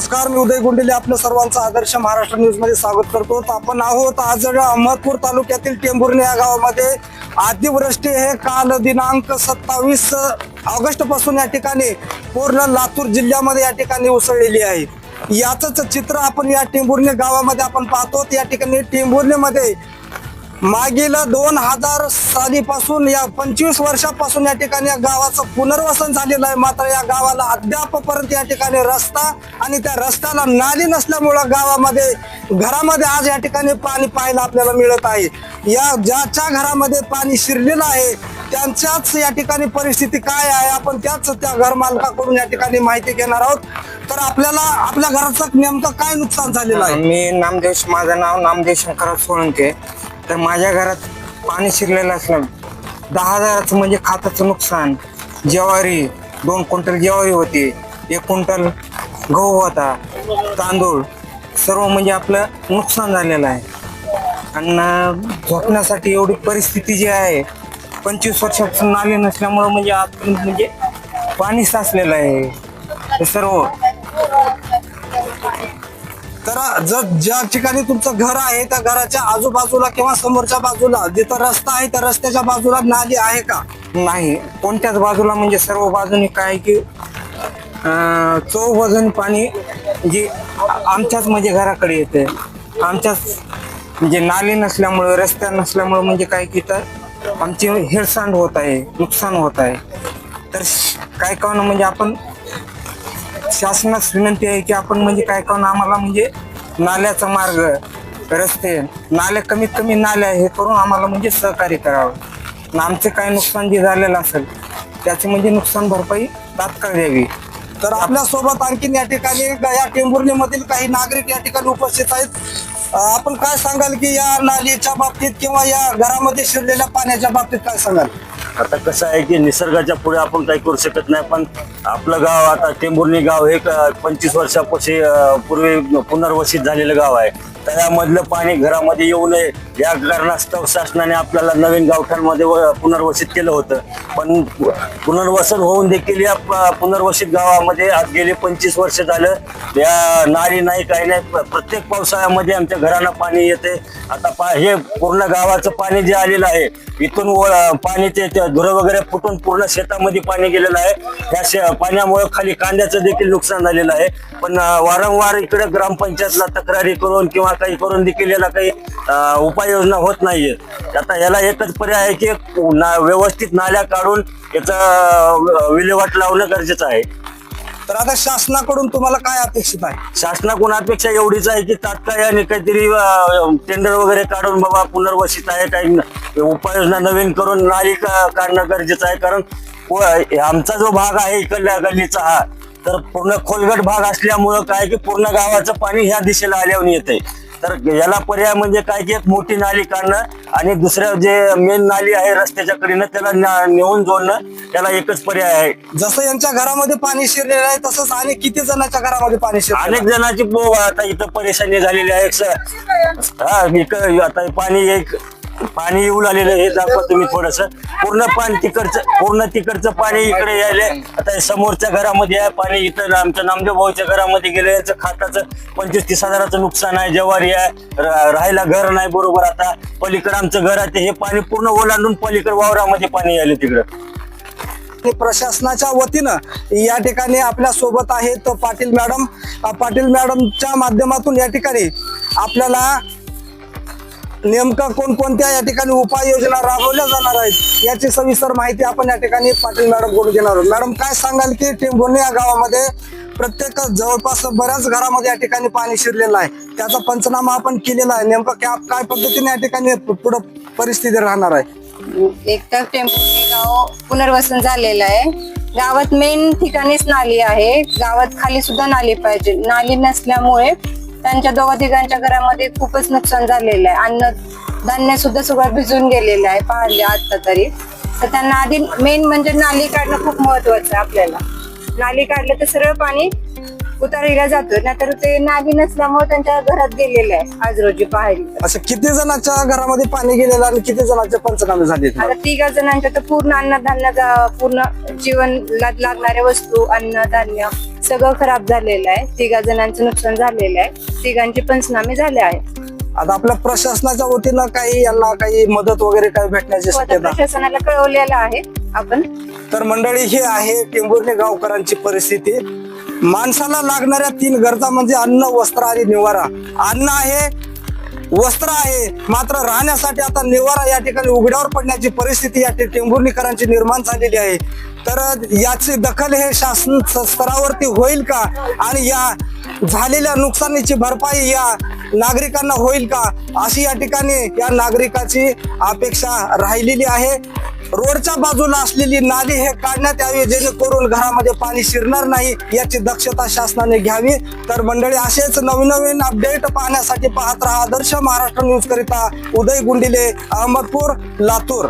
नमस्कार मी उदय गुंडेले आपलं सर्वांचं आदर्श महाराष्ट्र न्यूजमध्ये स्वागत करतो. आपण आहोत आज अहमदपूर तालुक्यातील टेंभुर्णी या गावामध्ये. अतिवृष्टी हे काल दिनांक सत्तावीस ऑगस्टपासून या ठिकाणी पूर्ण लातूर जिल्ह्यामध्ये या ठिकाणी उसळलेली आहे. याच चित्र आपण या टेंभुर्णी गावामध्ये आपण पाहतो. या ठिकाणी टेंभुर्णीमध्ये मागील दोन हजार सालीपासून या पंचवीस वर्षापासून या ठिकाणी या गावाचं पुनर्वसन झालेलं आहे. मात्र या गावाला अद्यापपर्यंत या ठिकाणी रस्ता आणि त्या रस्त्याला नाली नसल्यामुळं गावामध्ये घरामध्ये आज या ठिकाणी पाणी पाहायला आपल्याला मिळत आहे. या ज्याच्या घरामध्ये पाणी शिरलेलं आहे त्यांच्याच या ठिकाणी परिस्थिती काय आहे आपण त्याच त्या घर मालकाकडून या ठिकाणी माहिती घेणार आहोत. तर आपल्याला आपल्या घराचं नेमकं काय नुकसान झालेलं आहे? मी नामदेश माझं नाव नामदेव शंकरराव सोळंके. तर माझ्या घरात पाणी शिरलेलं असलं दहा हजाराचं म्हणजे खाताचं नुकसान. ज्वारी दोन क्विंटल ज्वारी होती एक क्विंटल गहू होता तांदूळ सर्व म्हणजे आपलं नुकसान झालेलं आहे. आणि झोपण्यासाठी एवढी परिस्थिती जी आहे पंचवीस वर्षापासून नाली नसल्यामुळं म्हणजे आत म्हणजे पाणी साचलेलं आहे. हे सर्व आता जर ज्या ठिकाणी तुमचं घर आहे त्या घराच्या आजूबाजूला किंवा समोरच्या बाजूला जिथं रस्ता आहे त्या रस्त्याच्या बाजूला नाली आहे का? नाही. कोणत्याच बाजूला? म्हणजे सर्व बाजूनी काय की अं, चौ पाणी जे आमच्याच म्हणजे घराकडे येते. आमच्याच म्हणजे नाली नसल्यामुळं रस्त्या नसल्यामुळं म्हणजे काय की तर आमची हेळसांड होत आहे नुकसान होत आहे. तर काय कावणं म्हणजे आपण शासनास विनंती आहे की आपण म्हणजे काय कावणं आम्हाला म्हणजे नाल्याचा मार्ग रस्ते नाल्या कमीत कमी नाल्या हे करून आम्हाला म्हणजे सहकार्य करावं. आणि आमचं काय नुकसान जे झालेलं असेल त्याची म्हणजे नुकसान भरपाई तात्काळ द्यावी. तर आपल्यासोबत आणखीन या ठिकाणी या टेंभुर्णीमधील काही नागरिक या ठिकाणी उपस्थित आहेत. आपण काय सांगाल की या नालीच्या बाबतीत किंवा या घरामध्ये शिरलेल्या पाण्याच्या बाबतीत काय सांगाल? आता कसं आहे की निसर्गाच्या पुढे आपण काही करू शकत नाही पण आपलं गाव आता टेंभुर्णी गाव हे पंचवीस वर्षापासून पूर्वी पुनर्वसित झालेलं गाव आहे. त्यामधलं पाणी घरामध्ये येऊ नये. या कारणास्तव शासनाने आपल्याला नवीन गावठांमध्ये व- पुनर्वसित केलं होतं. पण पुनर्वसन होऊन देखील या प- पुनर्वसित गावामध्ये आज गेले पंचवीस वर्ष झालं. या नाली नाही काही नाही. प्रत्येक पावसाळ्यामध्ये आमच्या घरांना पाणी येते. आता पा हे पूर्ण गावाचं पाणी जे आलेलं आहे इथून व- पाणीचे ते धुरं वगैरे फुटून पूर्ण शेतामध्ये पाणी गेलेलं आहे. त्या शे पाण्यामुळे खाली कांद्याचं देखील नुकसान झालेलं आहे. पण वारंवार इकडे ग्रामपंचायतला तक्रारी करून किंवा काही करून देखील याला काही उपाययोजना होत नाहीये. आता याला एकच पर्याय आहे की ना- व्यवस्थित नाल्या काढून याचं विल्हेवाट लावणं गरजेचं आहे. तर आता शासनाकडून तुम्हाला काय अपेक्षित आहे? शासनाकडून अपेक्षा एवढीच आहे की तात्काळ याने काहीतरी टेंडर वगैरे काढून बाबा पुनर्वसित आहे काही उपाययोजना नवीन करून नाली काढणं गरजेचं आहे. कारण आमचा जो भाग आहे इकडल्या गल्लीचा हा तर पूर्ण खोलगट भाग असल्यामुळं काय की पूर्ण गावाचं पाणी ह्या दिशेला आल्यावर येते तर याला पर्याय म्हणजे काय की एक मोठी नाली काढणं आणि दुसऱ्या जे मेन नाली आहे रस्त्याच्या कडीनं त्याला नेऊन जोडणं त्याला एकच पर्याय आहे. जसं यांच्या घरामध्ये पाणी शिरलेलं आहे तसंच आणि किती जणांच्या घरामध्ये पाणी आहे? अनेक जणांची आता इथं परेशानी झालेली आहे. हा इकडं आता पाणी एक पाणी येऊ लागलेलं हे दाखवा तुम्ही थोडस. पूर्ण पाणी तिकडचं पूर्ण तिकडचं पाणी इकडे यायले आता हे समोरच्या घरामध्ये आहे पाणी इथं आमच्या नामदेव भाऊच्या घरामध्ये गेलं याचं खाताचं पंचवीस तीस हजाराचं नुकसान आहे जवारी आहे. राहायला घर नाही बरोबर आता. पलीकडे आमचं घर आहे ते हे पाणी पूर्ण ओलांडून पलीकडे वावरामध्ये पाणी यायले तिकडं. प्रशासनाच्या वतीनं या ठिकाणी आपल्यासोबत आहेत पाटील मॅडम. पाटील मॅडमच्या माध्यमातून या ठिकाणी आपल्याला नेमकं कोणकोणत्या या ठिकाणी उपाययोजना राबवल्या जाणार आहेत याची सविस्तर माहिती आपण या ठिकाणी पाटील मॅडमकडून घेणार आहोत. मॅडम काय सांगाल की टेंभुर्णी या गावामध्ये प्रत्येक जवळपास बऱ्याच घरामध्ये या ठिकाणी पाणी शिरलेलं आहे. त्याचा पंचनामा आपण केलेला आहे. नेमकं काय काय पद्धतीने या ठिकाणी पुढं परिस्थिती राहणार आहे? एक तर टेंभुर्णी गाव पुनर्वसन झालेलं आहे. गावात मेन ठिकाणीच नाली आहे. गावात खाली सुद्धा नाली पाहिजे नाली नसल्यामुळे त्यांच्या दोघा तिघांच्या घरामध्ये खूपच नुकसान झालेलं आहे. अन्न धान्य सुद्धा सगळं भिजून गेलेलं आहे पाहिले आता तरी. तर त्यांना आधी मेन म्हणजे नाली काढणं खूप महत्वाचं आहे आपल्याला. नाली काढलं तर सरळ पाणी उतारीला जातं नाहीतर ते नाली नसल्यामुळे त्यांच्या घरात गेलेलं आहे आज रोजी पाहायला असं किती जणांच्या घरामध्ये पाणी गेलेलं आणि किती जणांचे पंचनामे झाले आता तिघा जणांच्या तर पूर्ण अन्नधान्याचा पूर्ण जीवन लागणाऱ्या वस्तू अन्न धान्य सगळं खराब झालेलं आहे. तिघा जणांचं नुकसान झालेलं आहे. तिघांचे पंचनामे झाले आहेत आता आपल्या प्रशासनाच्या वतीनं काही यांना काही मदत वगैरे काही भेटण्याची आता शक्यता? प्रशासनाला कळवलेलं आहे. आपण तर मंडळी ही आहे टेंभुर्णी गावकरांची परिस्थिती. माणसाला लागणाऱ्या तीन गरजा म्हणजे अन्न वस्त्र आणि निवारा. अन्न आहे वस्त्र आहे. मात्र राहण्यासाठी आता निवारा या ठिकाणी उघड्यावर पडण्याची परिस्थिती या टेंभुर्णीकरांची निर्माण झालेली आहे. तर याची दखल हे शासन स्तरावरती होईल का? आणि या झालेल्या नुकसानीची भरपाई या नागरिकांना होईल का? अशी या ठिकाणी या नागरिकाची अपेक्षा राहिलेली आहे. रोडच्या बाजूला असलेली नाली हे काढण्यात यावी जेणेकरून घरामध्ये पाणी शिरणार नाही याची दक्षता शासनाने घ्यावी. तर मंडळी असेच नवीन नवीन अपडेट पाहण्यासाठी पाहत राहा आदर्श महाराष्ट्र न्यूज करिता उदय गुंडिले अहमदपूर लातूर.